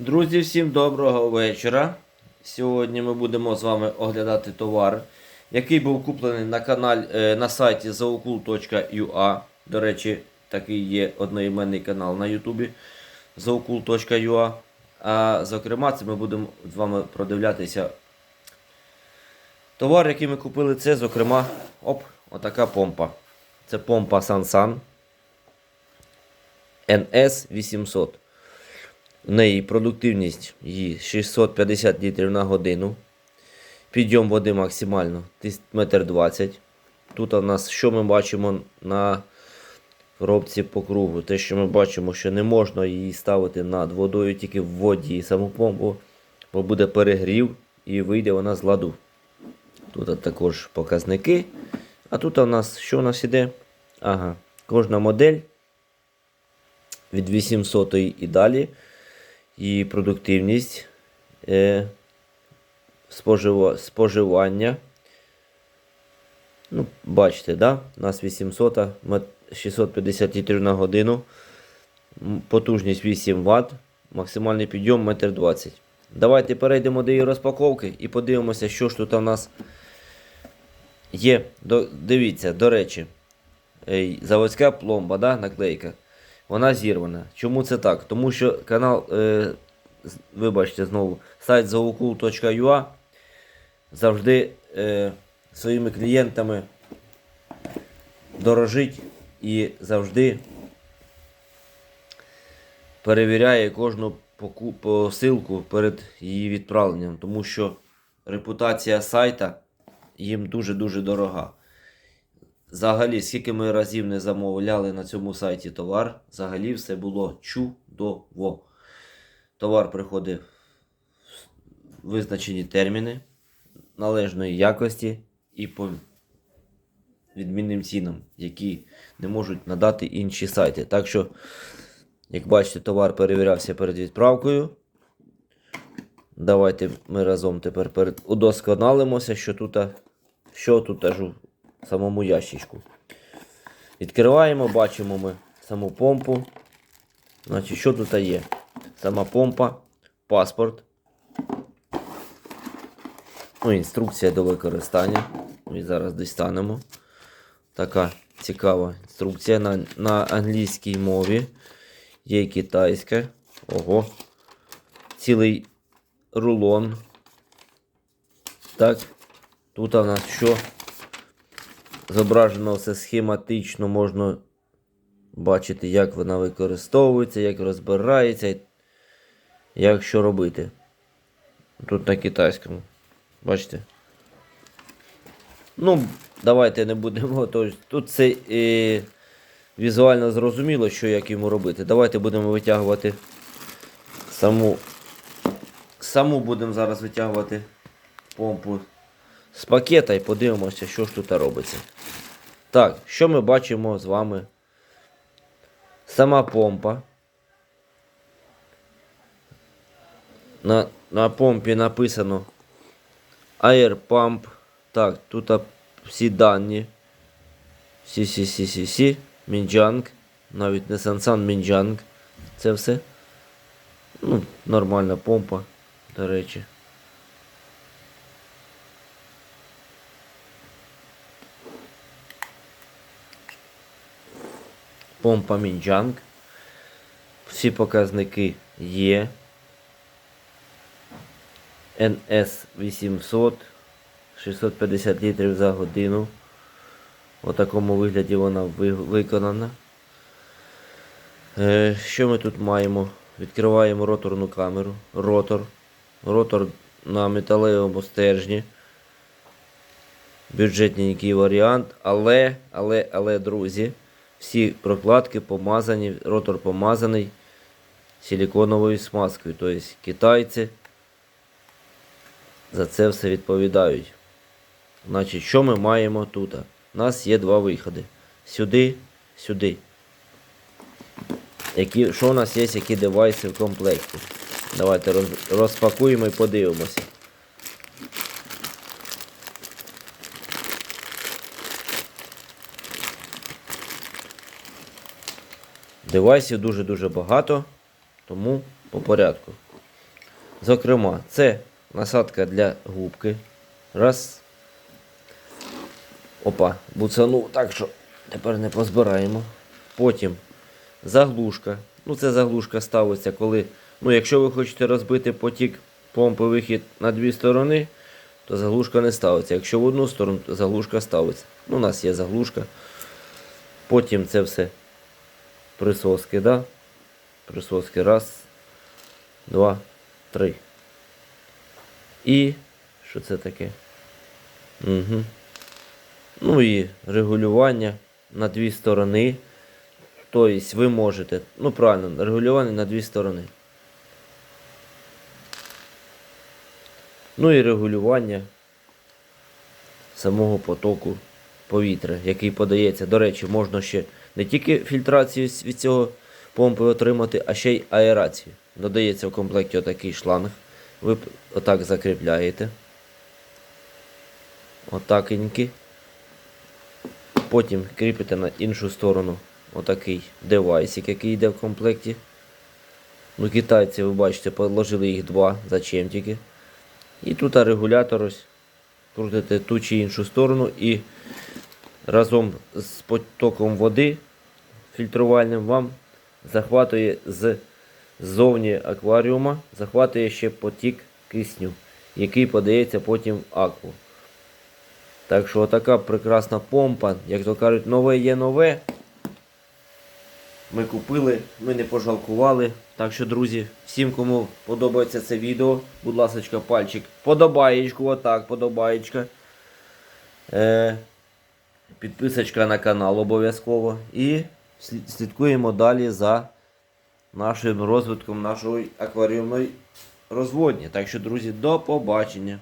Друзі, всім доброго вечора. Сьогодні ми будемо з вами оглядати товар, який був куплений на каналі е, на сайті zaokul.ua. До речі, такий є одноіменний канал на Ютубі zaokul.ua. А зокрема, це ми будемо з вами продивлятися. Товар, який ми купили, це, зокрема, оп, отака помпа. Це помпа Sansan NS 800. В неї продуктивність її 650 літрів на годину. Підйом води максимально 1,20 м. Тут у нас що ми бачимо на коробці по кругу? Те, що ми бачимо, що не можна її ставити над водою, тільки в воді саму помпу, бо буде перегрів і вийде вона з ладу. Тут також показники. А тут у нас що у нас іде? Ага, кожна модель від 800 і далі і продуктивність е, спожива, споживання. Ну, Бачите, да? у нас 800, мет- 650 літрів на годину, потужність 8 Вт, максимальний підйом 1,20 м. Давайте перейдемо до її розпаковки і подивимося, що ж тут у нас є. Дивіться, до речі, е, заводська пломба, да, наклейка вона зірвана. Чому це так? Тому що канал, е, вибачте знову, сайт zaokul.ua завжди е, своїми клієнтами дорожить і завжди перевіряє кожну посилку перед її відправленням, тому що репутація сайта їм дуже-дуже дорога. Взагалі, скільки ми разів не замовляли на цьому сайті товар, взагалі все було чудово. Товар приходить в визначені терміни належної якості і по відмінним цінам, які не можуть надати інші сайти. Так що, як бачите, товар перевірявся перед відправкою. Давайте ми разом тепер удосконалимося, що тут, що тут самому ящичку. Відкриваємо, бачимо ми саму помпу. Значить, що тут є? Сама помпа, паспорт. Ну, інструкція до використання. Ми зараз дістанемо. Така цікава інструкція на, на англійській мові. Є китайська. Ого. Цілий рулон. Так. Тут у нас що? Зображено все схематично, можна бачити, як вона використовується, як розбирається, як що робити. Тут на китайському. Бачите? Ну, давайте не будемо. Тож, тут це е, візуально зрозуміло, що як йому робити. Давайте будемо витягувати саму. Саму будемо зараз витягувати помпу з пакета і подивимося, що ж тут робиться. Так, що ми бачимо з вами? Сама помпа. На, на помпі написано Air Pump. Так, тут всі дані. Всі, всі, всі, всі, всі. Мінджанг. Навіть не Сансан Мінджанг. Це все. Ну, нормальна помпа, до речі. Помпа Мінджанг. Всі показники є. NS 800 650 літрів за годину. У такому вигляді вона виконана. Е, що ми тут маємо? Відкриваємо роторну камеру. Ротор. Ротор на металевому стержні. Бюджетненький варіант. Але, але, але, друзі, всі прокладки помазані, ротор помазаний силиконовою смазкою. Тобто китайці за це все відповідають. Значить, що ми маємо тут? У нас є два виходи. Сюди, сюди. Які, що у нас є, які девайси в комплекті? Давайте розпакуємо і подивимося. Девайсів дуже-дуже багато, тому по порядку. Зокрема, це насадка для губки. Раз. Опа, буцанув так, що тепер не позбираємо. Потім заглушка. Ну, це заглушка ставиться, коли. Ну, якщо ви хочете розбити потік помпи вихід на дві сторони, то заглушка не ставиться. Якщо в одну сторону, то заглушка ставиться. Ну, у нас є заглушка. Потім це все присоски, да? Присоски. Раз, два, три. І що це таке? Угу. Ну і регулювання на дві сторони. Тобто ви можете, ну правильно, регулювання на дві сторони. Ну і регулювання самого потоку повітря, який подається. До речі, можна ще не тільки фільтрацію від цього помпи отримати, а ще й аерацію. Додається в комплекті отакий шланг. Ви отак закріпляєте. Отакеньки. Потім кріпите на іншу сторону отакий девайсик, який йде в комплекті. Ну, китайці, ви бачите, положили їх два, зачем тільки. І тут регулятор ось. Крутите ту чи іншу сторону і разом з потоком води фільтрувальним вам захватує з ззовні акваріума, захватує ще потік кисню, який подається потім в акву. Так що така прекрасна помпа, як то кажуть, нове є нове. Ми купили, ми не пожалкували. Так що, друзі, всім, кому подобається це відео, будь ласка, пальчик, подобаєчку, отак, подобаєчка. Е, підписочка на канал обов'язково. І слідкуємо далі за нашим розвитком нашої акваріумної розводні. Так що, друзі, до побачення.